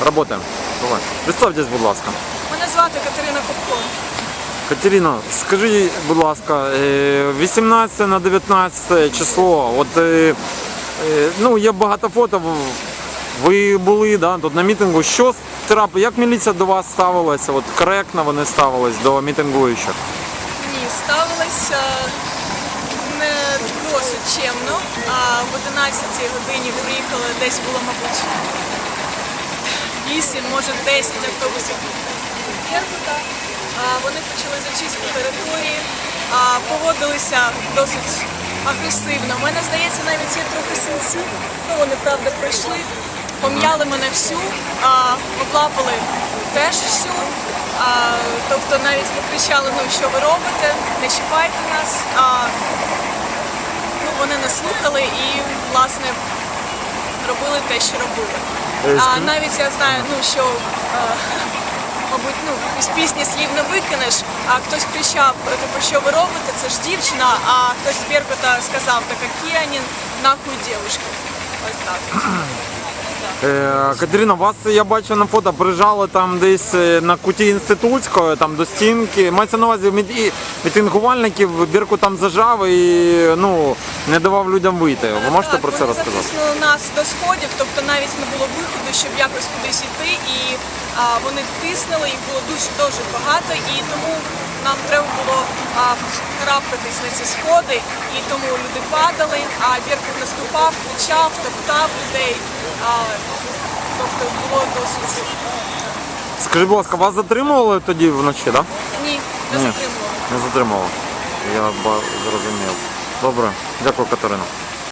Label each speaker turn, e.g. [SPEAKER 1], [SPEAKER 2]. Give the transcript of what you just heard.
[SPEAKER 1] Работаем. Давай. Представтесь, будь ласка.
[SPEAKER 2] Мене звати Катерина Копко.
[SPEAKER 1] Катерина, скажіть, будь ласка, е, 18 на 19 число. От е, е, ну є багато фото. Ви були да, тут на мітингу. Що трап, як міліція до вас ставилася? От коректно вони ставились до мітингуючих?
[SPEAKER 2] Ні, ставилася не досить чемно. А в 11 годині приїхали, десь було, мабуть, 8, може 10 автобусів Беркута. А Вони почали зачистку території, поводилися досить агресивно. Мене здається, навіть є трохи синці. Ну, вони правда пройшли. Пом'яли мене всю, облапали теж всю. Тобто навіть покричали, ну що ви робите, не чіпайте нас. А, ну, вони не слухали і, власне, робили те, що робили.
[SPEAKER 1] Е,
[SPEAKER 2] А навіть я знаю, ну що, е, мабуть, ну з пісні слів не викинеш, а хтось кричав, типу, що ви робите, це ж дівчина, а хтось з Беркута сказав, так які вони нахуй дівчинки. Ось так.
[SPEAKER 1] Е, Катерина, вас я бачу на фото, приїжджали там десь е, на куті інститутської, там до стінки. Мається на увазі міт- мітингувальників Бірку там зажав і ну, не давав людям вийти. Ви можете
[SPEAKER 2] Так,
[SPEAKER 1] про це
[SPEAKER 2] вони
[SPEAKER 1] розказати?
[SPEAKER 2] затиснули нас до сходів, тобто навіть не було виходу, щоб якось кудись йти. І а, вони тиснули, їх було дуже дуже багато, і тому нам треба було а, карабкатись на ці сходи, і тому люди падали, а Беркут наступав, кричав, топтав людей. А, тобто було досить
[SPEAKER 1] Скажіть, будь ласка, вас затримували тоді вночі, так? Да?
[SPEAKER 2] ні, не
[SPEAKER 1] Ні.
[SPEAKER 2] затримували.
[SPEAKER 1] Не затримували. Я зрозумів. Добре, дякую, Катерина.